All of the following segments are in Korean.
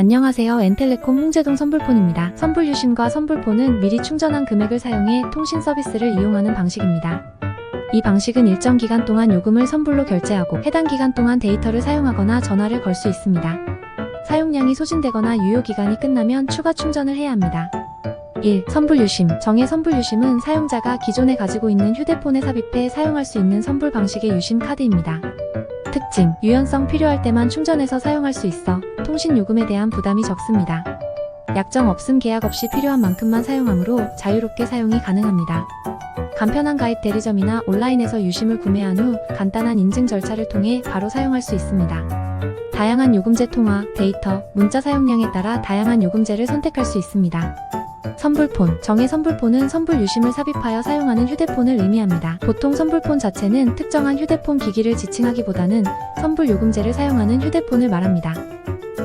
안녕하세요. 엔텔레콤 홍제동 선불폰입니다. 선불 유심과 선불폰은 미리 충전한 금액을 사용해 통신 서비스를 이용하는 방식입니다. 이 방식은 일정 기간 동안 요금을 선불로 결제하고 해당 기간 동안 데이터를 사용하거나 전화를 걸 수 있습니다. 사용량이 소진되거나 유효 기간이 끝나면 추가 충전을 해야 합니다. 1. 선불 유심. 정의 선불 유심은 사용자가 기존에 가지고 있는 휴대폰에 삽입해 사용할 수 있는 선불 방식의 유심 카드입니다. 특징, 유연성 필요할 때만 충전해서 사용할 수 있어 통신 요금에 대한 부담이 적습니다. 약정 없음 계약 없이 필요한 만큼만 사용하므로 자유롭게 사용이 가능합니다. 간편한 가입 대리점이나 온라인에서 유심을 구매한 후 간단한 인증 절차를 통해 바로 사용할 수 있습니다. 다양한 요금제 통화, 데이터, 문자 사용량에 따라 다양한 요금제를 선택할 수 있습니다. 선불폰. 정의 선불폰은 선불 유심을 삽입하여 사용하는 휴대폰을 의미합니다. 보통 선불폰 자체는 특정한 휴대폰 기기를 지칭하기보다는 선불 요금제를 사용하는 휴대폰을 말합니다.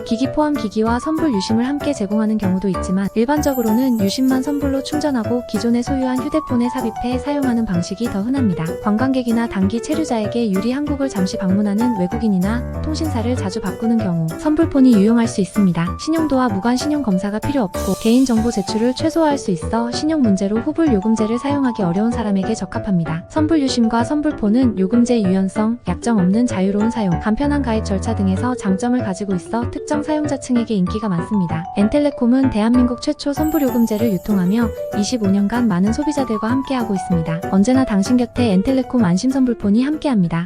기기 포함 기기와 선불 유심을 함께 제공하는 경우도 있지만 일반적으로는 유심만 선불로 충전하고 기존에 소유한 휴대폰에 삽입해 사용하는 방식이 더 흔합니다. 관광객이나 단기 체류자에게 유리 한국을 잠시 방문하는 외국인이나 통신사를 자주 바꾸는 경우 선불폰이 유용할 수 있습니다. 신용도와 무관 신용 검사가 필요 없고 개인정보 제출을 최소화할 수 있어 신용 문제로 후불 요금제를 사용하기 어려운 사람에게 적합합니다. 선불 유심과 선불폰은 요금제 유연성, 약정 없는 자유로운 사용, 간편한 가입 절차 등에서 장점을 가지고 있어 특정 사용자층에게 인기가 많습니다. 엔텔레콤은 대한민국 최초 선불 요금제를 유통하며 25년간 많은 소비자들과 함께하고 있습니다. 언제나 당신 곁에 엔텔레콤 안심 선불폰이 함께합니다.